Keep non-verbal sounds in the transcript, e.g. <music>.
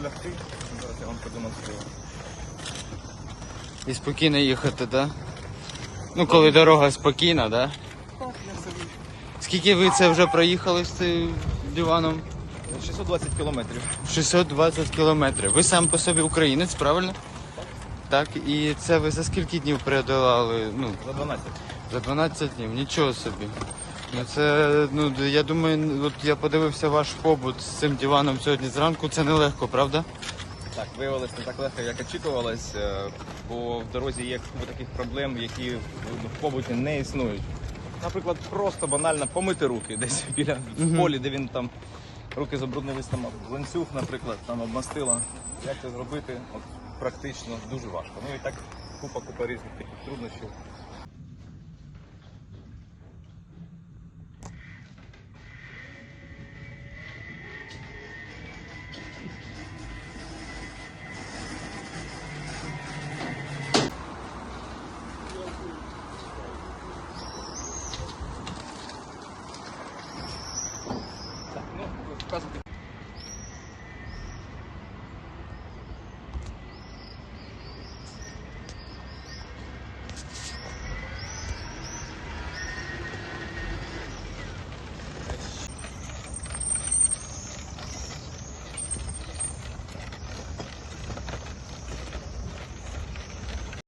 лягти. Зараз я вам продемонструю. І спокійно їхати, так? Да? Ну, коли дорога спокійна, так? Да? Так, я собі. Скільки ви це вже проїхали з цим диваном? 620 кілометрів. 620 кілометрів. Ви сам по собі українець, правильно? Так, і це ви за скільки днів преодолали? Ну, За 12. за 12 днів, нічого собі. Ну це, ну я думаю, от я подивився ваш побут з цим диваном сьогодні зранку, це нелегко, правда? Так, виявилось не так легко, як очікувалось, е, бо в дорозі є купа таких проблем, які в побуті не існують. Наприклад, просто банально помити руки десь <laughs> біля в полі, де він там руки забруднились, там ланцюг, наприклад, там обмастила. Як це зробити? От, практично дуже важко. Ну і так купа-купа різних таких труднощів. caso